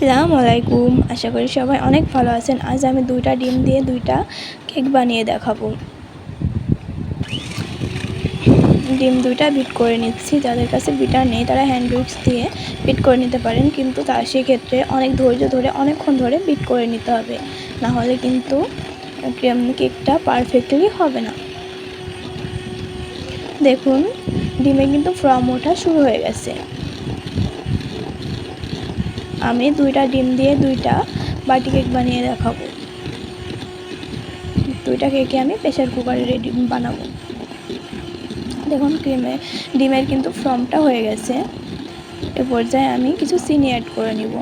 আসসালামু আলাইকুম আশা করি সবাই অনেক ভালো আছেন। আজ আমি দুইটা ডিম দিয়ে দুইটা কেক বানিয়ে দেখাবো। ডিম দুইটা বিট করে নিচ্ছি। যাদের কাছে বিটার নেই, তারা হ্যান্ড বিটস দিয়ে বিট করে নিতে পারেন। কিন্তু তার সেক্ষেত্রে অনেক ধৈর্য ধরে, অনেকক্ষণ ধরে বিট করে নিতে হবে। না হলে কিন্তু কেকটা পারফেক্টলি হবে না। দেখুন, ডিমে কিন্তু ফ্রম ওঠা শুরু হয়ে গেছে। আমি দুইটা ডিম দিয়ে দুইটা বাটি কেক বানিয়ে দেখাবো। দুইটা কেকে আমি প্রেশার কুকারে রেডি বানাবো। দেখুন, ক্রিমে, ডিমের কিন্তু ফর্মটা হয়ে গেছে। এ পর্যায়ে আমি কিছু চিনি অ্যাড করে নিব।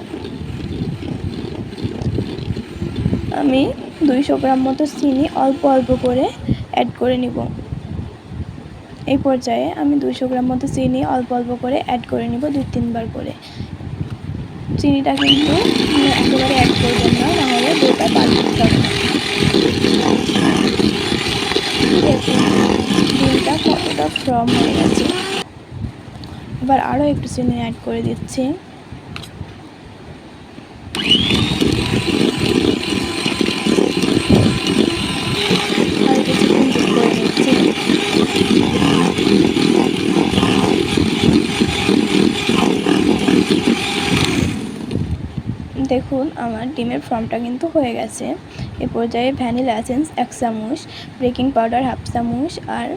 আমি দুইশো গ্রাম মতো চিনি অল্প অল্প করে অ্যাড করে নিব। এই পর্যায়ে আমি দুইশো গ্রাম মতো চিনি অল্প অল্প করে অ্যাড করে নিব দুই তিনবার করে। চিনিটা কিন্তু একেবারে অ্যাড করবেন না নাহলে পাল্টে হবে ডিমটা কতটা ফ্রম হয়ে গেছে। এবার আরও একটু চিনি অ্যাড করে দিচ্ছি আর কিছুক্ষণ করে নিচ্ছি দেখুন, আমার ডিমের ফর্মটা কিন্তু হয়ে গেছে। এ পর্যায়ে ভ্যানিলা এসেন্স এক চামচ, বেকিং পাউডার হাফ চামচ আর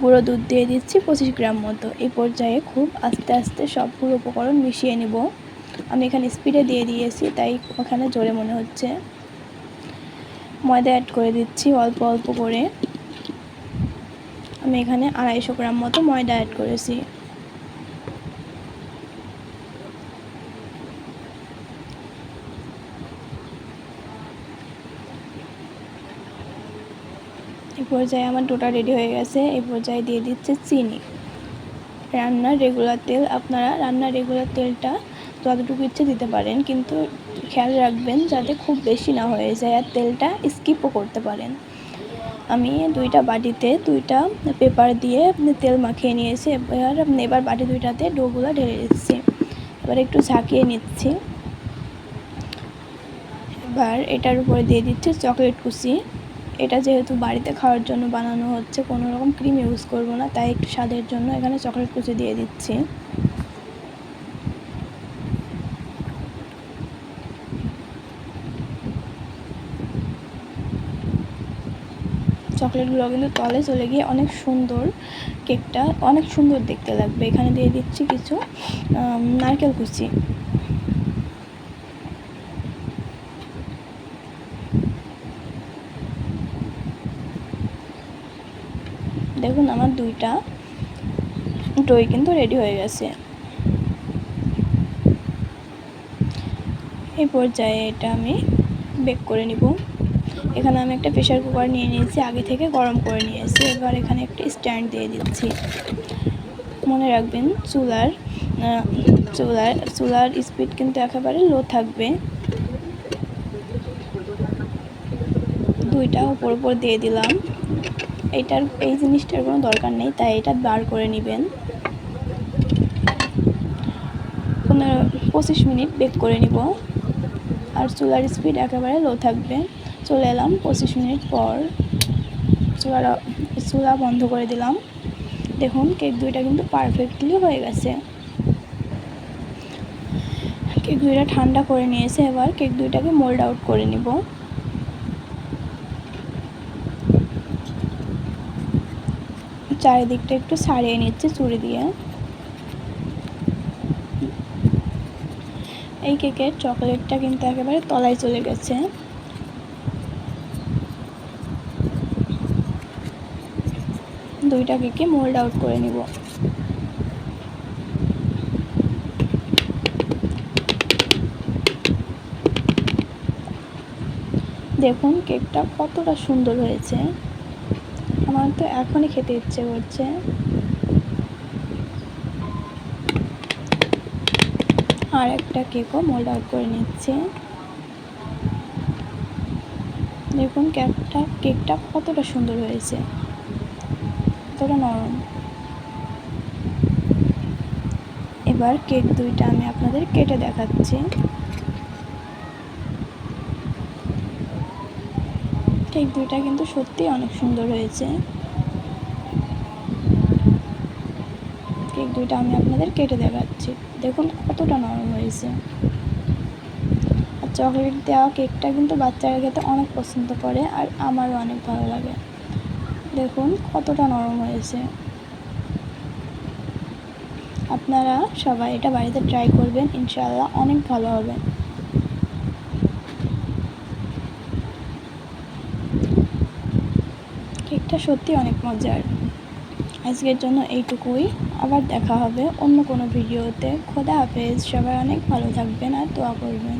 গুঁড়ো দুধ দিয়ে দিচ্ছি পঁচিশ গ্রাম মতো। এই পর্যায়ে খুব আস্তে আস্তে সবগুলো উপকরণ মিশিয়ে নেব। আমি এখানে স্পিডে দিয়ে দিয়েছি, তাই ওখানে জোরে মনে হচ্ছে। ময়দা অ্যাড করে দিচ্ছি অল্প অল্প করে। আমি এখানে আড়াইশো গ্রাম মতো ময়দা অ্যাড করেছি। এই পর্যায়ে আমার ডোটা রেডি হয়ে গেছে। এই পর্যায়ে দিয়ে দিচ্ছে চিনি। রান্নার রেগুলার তেল, আপনারা রান্নার রেগুলার তেলটা যতটুকু ইচ্ছে দিতে পারেন, কিন্তু খেয়াল রাখবেন যাতে খুব বেশি না হয়ে যায় আর তেলটা স্কিপও করতে পারেন। আমি দুইটা বাটিতে দুইটা পেপার দিয়ে তেল মাখিয়ে নিয়েছি, এবার এবার বাটি দুইটাতে ডোগুলো ঢেলে দিচ্ছি। এবার একটু ঝাঁকিয়ে নিচ্ছি। এবার এটার উপরে দিয়ে দিচ্ছি চকলেট কুচি। এটা যেহেতু বাড়িতে খাওয়ার জন্য বানানো হচ্ছে, কোনো রকম ক্রিম ইউজ করব না, তাই একটু স্বাদের জন্য এখানে চকলেট কুচি দিয়ে দিচ্ছি। চকলেটগুলো কিন্তু তলে চলে গিয়ে অনেক সুন্দর কেকটা অনেক সুন্দর দেখতে লাগবে। এখানে দিয়ে দিচ্ছি কিছু নারকেল কুচি। দেখুন আমার দুইটা দই কিন্তু রেডি হয়ে গেছে। এই পর্যায়ে এটা আমি বেক করে নিব। এখানে আমি একটা প্রেশার কুকার নিয়ে নিয়েছি, আগে থেকে গরম করে নিয়েছি। এবার এখানে একটা স্ট্যান্ড দিয়ে দিচ্ছি। মনে রাখবেন, চুলার চুলার চুলার স্পিড কিন্তু একেবারে লো থাকবে। দুইটা উপর উপর দিয়ে দিলাম। এটার এই জিনিসটার কোনো দরকার নেই, তাই এটা বার করে নেবেন। পনেরো পঁচিশ মিনিট বেক করে নিব। আর চুলার স্পিড একেবারে লো থাকবে। চলে এলাম পঁচিশ মিনিট পর। চুলার, চুলা বন্ধ করে দিলাম। দেখুন, কেক দুইটা কিন্তু পারফেক্টলি হয়ে গেছে। কেক দুইটা ঠান্ডা করে নিয়েছে, এবার কেক দুইটাকে মোল্ড আউট করে নিব। চারিদিকটা একটু সারিয়ে নিচ্ছে চুড়ি দিয়ে। এই কেকের চকলেটটা কিন্তু একেবারে তলায় চলে গেছে। দুইটা কেকে মোল্ড আউট করে নিব। দেখুন, কেকটা কতটা সুন্দর হয়েছে। আমার তো এখনই খেতে ইচ্ছে করছে। আর একটা কেকও মোল্ড আউট করে নিচ্ছে। দেখুন কেকটা কেকটা কতটা সুন্দর হয়েছে। কতটা নরম। এবার কেক দুইটা আমি আপনাদের কেটে দেখাচ্ছি। কেক দুইটা কিন্তু সত্যি অনেক সুন্দর হয়েছে। কেক দুইটা আমি আপনাদের কেটে দেখাচ্ছি। দেখুন কতটা নরম হয়েছে। আর চকলেট দেওয়া কেকটা কিন্তু বাচ্চারা খেতে অনেক পছন্দ করে আর আমারও অনেক ভালো লাগে। দেখুন কতটা নরম হয়েছে। আপনারা সবাই এটা বাড়িতে ট্রাই করবেন, ইনশাআল্লাহ অনেক ভালো হবে। কেকটা সত্যি অনেক মজার। আজকের জন্য এইটুকুই। আবার দেখা হবে অন্য কোনো ভিডিওতে। খোদা হাফেজ। সবাই অনেক ভালো থাকবেন আর দোয়া করবেন।